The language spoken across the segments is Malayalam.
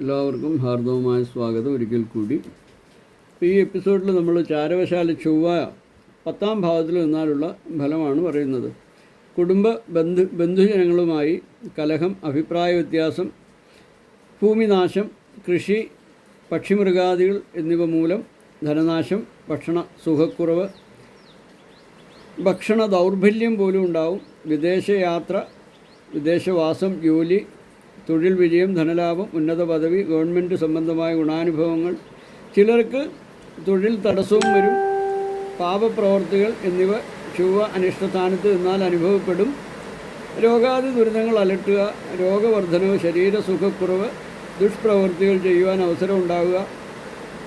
എല്ലാവർക്കും ഹാർദവമായ സ്വാഗതം. ഒരിക്കൽ കൂടി ഈ എപ്പിസോഡിൽ നമ്മൾ ചാരവശാല ചൊവ്വ പത്താം ഭാവത്തിൽ നിന്നാലുള്ള ഫലമാണ് പറയുന്നത്. കുടുംബ ബന്ധു ബന്ധുജനങ്ങളുമായി കലഹം അഭിപ്രായ വ്യത്യാസം ഭൂമിനാശം കൃഷി പക്ഷിമൃഗാദികൾ എന്നിവ മൂലം ധനനാശം ഭക്ഷണ സുഖക്കുറവ് ഭക്ഷണ ദൗർബല്യം പോലും ഉണ്ടാവും. വിദേശയാത്ര വിദേശവാസം ജോലി തൊഴിൽ വിജയം ധനലാഭം ഉന്നത പദവി ഗവൺമെന്റ് സംബന്ധമായ ഗുണാനുഭവങ്ങൾ. ചിലർക്ക് തൊഴിൽ തടസ്സവും വരും. പാപപ്രവർത്തികൾ എന്നിവ ചൊവ്വ അനിഷ്ടസ്ഥാനത്ത് നിന്നാൽ അനുഭവപ്പെടും. രോഗാദി ദുരിതങ്ങൾ അലട്ടുക രോഗവർദ്ധനവ് ശരീരസുഖക്കുറവ് ദുഷ്പ്രവൃത്തികൾ ചെയ്യുവാൻ അവസരം ഉണ്ടാവുക.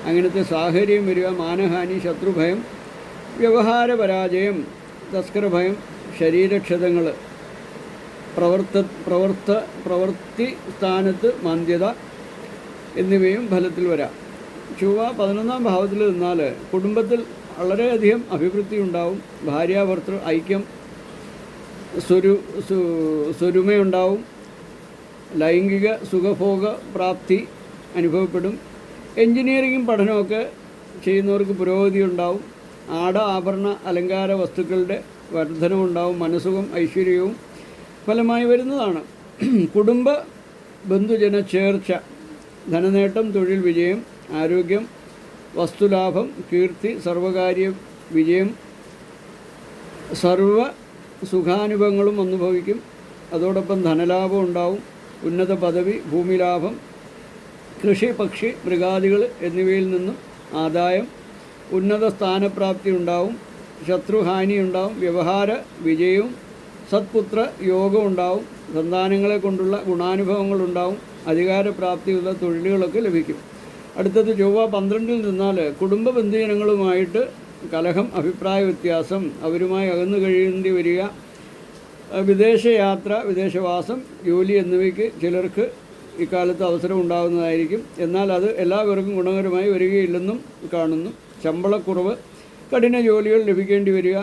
അങ്ങനത്തെ സാഹചര്യം വരിക മാനഹാനി ശത്രുഭയം വ്യവഹാര പരാജയം തസ്കരഭയം ശരീരക്ഷതങ്ങൾ പ്രവർത്ത പ്രവർത്ത പ്രവൃത്തി സ്ഥാനത്ത് മന്ദ്യത എന്നിവയും ഫലത്തിൽ വരാം. ചൊവ്വ പതിനൊന്നാം ഭാവത്തിൽ നിന്നാൽ കുടുംബത്തിൽ വളരെയധികം അഭിവൃദ്ധി ഉണ്ടാവും. ഭാര്യാഭർത്തൃ ഐക്യം സ്വരു സ്വരുമയുണ്ടാവും. ലൈംഗിക സുഖഭോഗ പ്രാപ്തി അനുഭവപ്പെടും. എൻജിനീയറിംഗും പഠനമൊക്കെ ചെയ്യുന്നവർക്ക് പുരോഗതി ഉണ്ടാവും. ആട ആഭരണ അലങ്കാര വസ്തുക്കളുടെ വർധനമുണ്ടാവും മനസ്സുഖം ഐശ്വര്യവും ഫലമായി വരുന്നതാണ്. കുടുംബ ബന്ധുജന ചേർച്ച ധനനേട്ടം തൊഴിൽ വിജയം ആരോഗ്യം വസ്തുലാഭം കീർത്തി സർവകാര്യ വിജയം സർവ സുഖാനുഭവങ്ങളും അനുഭവിക്കും. അതോടൊപ്പം ധനലാഭം ഉണ്ടാവും ഉന്നത പദവി ഭൂമിലാഭം കൃഷി പക്ഷി മൃഗാദികൾ എന്നിവയിൽ നിന്നും ആദായം ഉന്നത സ്ഥാനപ്രാപ്തി ഉണ്ടാവും ശത്രുഹാനി ഉണ്ടാവും വ്യവഹാര വിജയവും സത്പുത്ര യോഗം ഉണ്ടാവും സന്താനങ്ങളെ കൊണ്ടുള്ള ഗുണാനുഭവങ്ങൾ ഗുണാനുഭവങ്ങളുണ്ടാവും അധികാരപ്രാപ്തിയുള്ള തൊഴിലുകളൊക്കെ ലഭിക്കും. അടുത്തത് ചൊവ്വ പന്ത്രണ്ടിൽ നിന്നാൽ കുടുംബ ബന്ധുജനങ്ങളുമായിട്ട് കലഹം അഭിപ്രായ വ്യത്യാസം അവരുമായി അകന്നു കഴിയേണ്ടി വരിക വിദേശയാത്ര വിദേശവാസം ജോലി എന്നിവയ്ക്ക് ചിലർക്ക് ഇക്കാലത്ത് അവസരം ഉണ്ടാകുന്നതായിരിക്കും. എന്നാൽ അത് എല്ലാവർക്കും ഗുണകരമായി വരികയില്ലെന്നും കാണുന്നു. ശമ്പളക്കുറവ് കഠിന ജോലികൾ ലഭിക്കേണ്ടി വരിക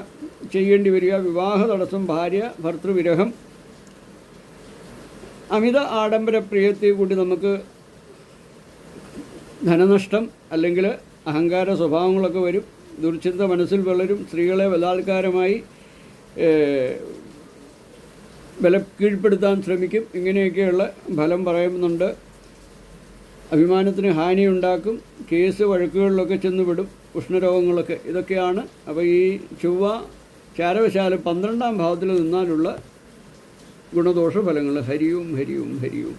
ചെയ്യേണ്ടി വരിക വിവാഹ തടസ്സം ഭാര്യ ഭർത്തൃവിരഹം. അമിത ആഡംബര പ്രിയത്തെ കൂടി നമുക്ക് ധനനഷ്ടം അല്ലെങ്കിൽ അഹങ്കാര സ്വഭാവങ്ങളൊക്കെ വരും. ദുർചിന്ത മനസ്സിൽ വളരും. സ്ത്രീകളെ ബലാത്കാരമായി ബല കീഴ്പ്പെടുത്താൻ ശ്രമിക്കും. ഇങ്ങനെയൊക്കെയുള്ള ഫലം പറയുന്നുണ്ട്. അഭിമാനത്തിന് ഹാനിയുണ്ടാക്കും കേസ് വഴക്കുകളിലൊക്കെ ചെന്നുവിടും ഉഷ്ണരോഗങ്ങളൊക്കെ. ഇതൊക്കെയാണ്. അപ്പോൾ ഈ ചൊവ്വ ചാരവശാല പന്ത്രണ്ടാം ഭാവത്തിൽ നിന്നാലുള്ള ഗുണദോഷ ഫലങ്ങൾ ഹരിയും ഹരിയും ഹരിയും.